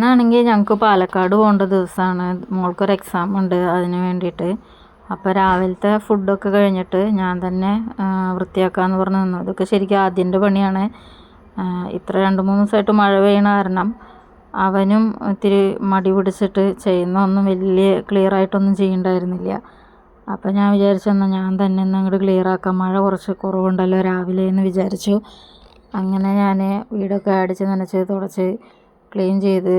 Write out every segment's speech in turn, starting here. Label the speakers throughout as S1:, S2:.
S1: ഇന്നാണെങ്കിൽ ഞങ്ങൾക്ക് പാലക്കാട് പോകേണ്ട ദിവസമാണ് മോൾക്കൊരു എക്സാം ഉണ്ട് അതിന് വേണ്ടിയിട്ട്. അപ്പോൾ രാവിലത്തെ ഫുഡൊക്കെ കഴിഞ്ഞിട്ട് ഞാൻ തന്നെ വൃത്തിയാക്കാമെന്ന് പറഞ്ഞ് നിന്നു. ഇതൊക്കെ ശരിക്കും ആദ്യന്റെ പണിയാണ്. ഇത്ര രണ്ട് മൂന്ന് ദിവസമായിട്ട് മഴ പെയ്യണ കാരണം അവനും ഇത്തിരി മടി പിടിച്ചിട്ട് ചെയ്യുന്ന ഒന്നും വലിയ ക്ലിയർ ആയിട്ടൊന്നും ചെയ്യണ്ടായിരുന്നില്ല. അപ്പോൾ ഞാൻ വിചാരിച്ചെന്നാൽ ഞാൻ തന്നെ ഒന്ന് അങ്ങോട്ട് ക്ലിയർ ആക്കാം. മഴ കുറച്ച് കുറവുണ്ടല്ലോ രാവിലെ എന്ന് വിചാരിച്ചു. അങ്ങനെ ഞാൻ വീടൊക്കെ അടിച്ച് നനച്ച് തുടച്ച് ക്ലീൻ ചെയ്ത്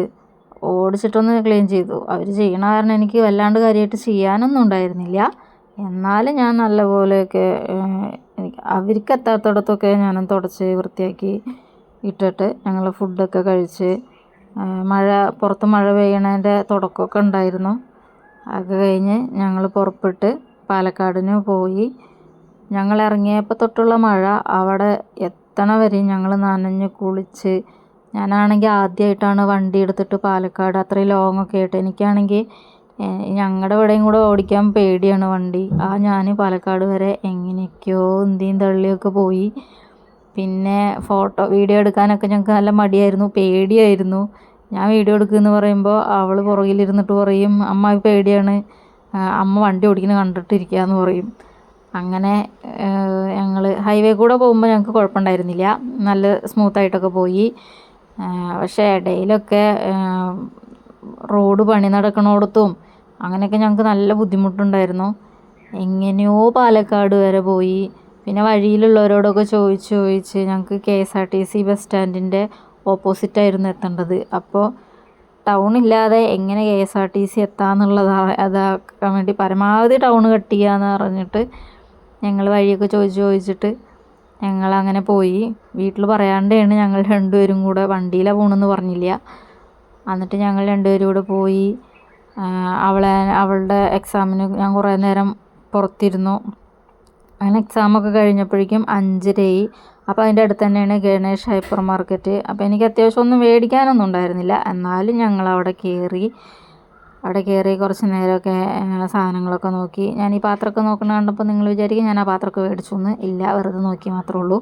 S1: ഓടിച്ചിട്ടൊന്ന് ക്ലീൻ ചെയ്തു. അവർ ചെയ്യണ കാരണം എനിക്ക് വല്ലാണ്ട് കാര്യമായിട്ട് ചെയ്യാനൊന്നും ഉണ്ടായിരുന്നില്ല. എന്നാലും ഞാൻ നല്ലപോലെയൊക്കെ അവർക്ക് എത്താത്തിടത്തൊക്കെ ഞാൻ തുടച്ച് വൃത്തിയാക്കി ഇട്ടിട്ട് ഞങ്ങൾ ഫുഡൊക്കെ കഴിച്ച് മഴ പുറത്ത് മഴ പെയ്യണതിന്റെ തുടക്കമൊക്കെ ഉണ്ടായിരുന്നു. അതൊക്കെ കഴിഞ്ഞ് ഞങ്ങൾ പുറപ്പെട്ട് പാലക്കാടിന് പോയി. ഞങ്ങൾ ഇറങ്ങിയപ്പോൾ തൊട്ടുള്ള മഴ അവിടെ എത്തണ വരെയും ഞങ്ങൾ നനഞ്ഞ് കുളിച്ച് ഞാനാണെങ്കിൽ ആദ്യമായിട്ടാണ് വണ്ടി എടുത്തിട്ട് പാലക്കാട്. അത്രയും ലോങ് ഒക്കെ ആയിട്ട് എനിക്കാണെങ്കിൽ ഞങ്ങളുടെ ഇവിടെയും കൂടെ ഓടിക്കാൻ പേടിയാണ് വണ്ടി. ആ ഞാൻ പാലക്കാട് വരെ എങ്ങനെയൊക്കെയോ ഉന്തിയും തള്ളിയൊക്കെ പോയി. പിന്നെ ഫോട്ടോ വീഡിയോ എടുക്കാനൊക്കെ ഞങ്ങൾക്ക് നല്ല മടിയായിരുന്നു പേടിയായിരുന്നു. ഞാൻ വീഡിയോ എടുക്കുമെന്ന് പറയുമ്പോൾ അവൾ പുറകിലിരുന്നിട്ട് പറയും അമ്മ പേടിയാണ്. അമ്മ വണ്ടി ഓടിക്കുന്നത് കണ്ടിട്ടിരിക്കുക എന്ന് പറയും. അങ്ങനെ ഞങ്ങൾ ഹൈവേ കൂടെ പോകുമ്പോൾ ഞങ്ങൾക്ക് കുഴപ്പമുണ്ടായിരുന്നില്ല. നല്ല സ്മൂത്തായിട്ടൊക്കെ പോയി. പക്ഷേ ഇടയിലൊക്കെ റോഡ് പണി നടക്കണോടത്തും അങ്ങനെയൊക്കെ ഞങ്ങൾക്ക് നല്ല ബുദ്ധിമുട്ടുണ്ടായിരുന്നു. എങ്ങനെയോ പാലക്കാട് വരെ പോയി. പിന്നെ വഴിയിലുള്ളവരോടൊക്കെ ചോദിച്ച് ചോദിച്ച് ഞങ്ങൾക്ക് K S R T C bus സ്റ്റാൻഡിന്റെ ഓപ്പോസിറ്റായിരുന്നു എത്തേണ്ടത്. അപ്പോൾ ടൗൺ ഇല്ലാതെ എങ്ങനെ K S R T C എത്താമെന്നുള്ളത് അതാക്കാൻ വേണ്ടി പരമാവധി ടൗൺ കട്ട് ചെയ്യാമെന്ന് പറഞ്ഞിട്ട് ഞങ്ങൾ വഴിയൊക്കെ ചോദിച്ച് ചോദിച്ചിട്ട് ഞങ്ങൾ അങ്ങനെ പോയി. വീട്ടിൽ പറയാണ്ടാണ് ഞങ്ങൾ രണ്ടുപേരും കൂടെ വണ്ടിയിലാണ് പോകണമെന്ന് പറഞ്ഞില്ല. എന്നിട്ട് ഞങ്ങൾ രണ്ടുപേരും കൂടെ പോയി. അവളെ അവളുടെ എക്സാമിന് ഞാൻ കുറേ നേരം പുറത്തിരുന്നു. അങ്ങനെ എക്സാമൊക്കെ കഴിഞ്ഞപ്പോഴേക്കും അഞ്ചരയായി. അപ്പോൾ അതിന്റെ അടുത്ത് തന്നെയാണ് ഗണേഷ് ഹൈപ്പർ മാർക്കറ്റ് അപ്പോൾ എനിക്ക് അത്യാവശ്യം ഒന്നും മേടിക്കാനൊന്നും ഉണ്ടായിരുന്നില്ല. എന്നാലും ഞങ്ങൾ അവിടെ കയറി അവിടെ കയറി കുറച്ച് നേരമൊക്കെ സാധനങ്ങളൊക്കെ നോക്കി. ഞാൻ ഈ പാത്രമൊക്കെ നോക്കണ കണ്ടപ്പോൾ നിങ്ങൾ വിചാരിക്കും ഞാൻ ആ പാത്രമൊക്കെ മേടിച്ചു എന്ന്. ഇല്ല വെറുതെ നോക്കി മാത്രമേ ഉള്ളൂ.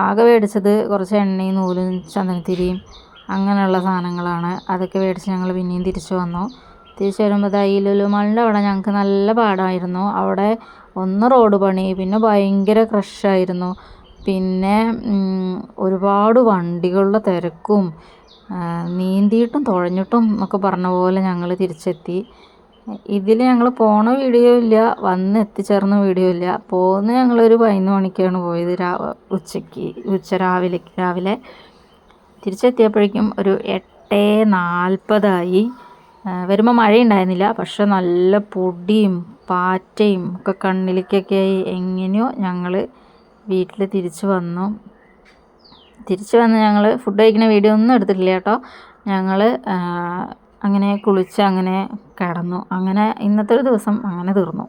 S1: ആകെ മേടിച്ചത് കുറച്ച് എണ്ണയും നൂലും ചന്ദനത്തിരിയും അങ്ങനെയുള്ള സാധനങ്ങളാണ്. അതൊക്കെ മേടിച്ച് ഞങ്ങൾ പിന്നെയും തിരിച്ചു വന്നു. തിരിച്ചു വരുമ്പോൾ ഈ ലുലു മാളിന്റെ അവിടെ ഞങ്ങൾക്ക് നല്ല പാടായിരുന്നു. അവിടെ ഒന്ന് റോഡ് പണി പിന്നെ ഭയങ്കര ക്രഷായിരുന്നു പിന്നെ ഒരുപാട് വണ്ടികളുടെ തിരക്കും നീന്തിയിട്ടും തുഴഞ്ഞിട്ടും എന്നൊക്കെ പറഞ്ഞ പോലെ ഞങ്ങൾ തിരിച്ചെത്തി. ഇതിൽ ഞങ്ങൾ പോണ വീഡിയോ ഇല്ല വന്ന് എത്തിച്ചേർന്ന വീഡിയോ ഇല്ല. പോകുന്ന ഞങ്ങളൊരു പതിനൊന്ന് മണിക്കാണ് പോയത് രാ ഉച്ചയ്ക്ക് ഉച്ച രാവിലെ രാവിലെ. തിരിച്ചെത്തിയപ്പോഴേക്കും ഒരു എട്ട് നാൽപ്പതായി. വരുമ്പോൾ മഴയുണ്ടായിരുന്നില്ല പക്ഷെ നല്ല പൊടിയും പാറ്റയും ഒക്കെ കണ്ണിലേക്കൊക്കെയായി എങ്ങനെയോ ഞങ്ങൾ വീട്ടിൽ തിരിച്ചു വന്നു. തിരിച്ചു വന്ന് ഞങ്ങൾ ഫുഡ് കഴിക്കുന്ന വീഡിയോ ഒന്നും എടുത്തിട്ടില്ല കേട്ടോ. ഞങ്ങൾ അങ്ങനെ കുളിച്ച് അങ്ങനെ കിടന്നു. അങ്ങനെ ഇന്നത്തെ ഒരു ദിവസം അങ്ങനെ തീർന്നു.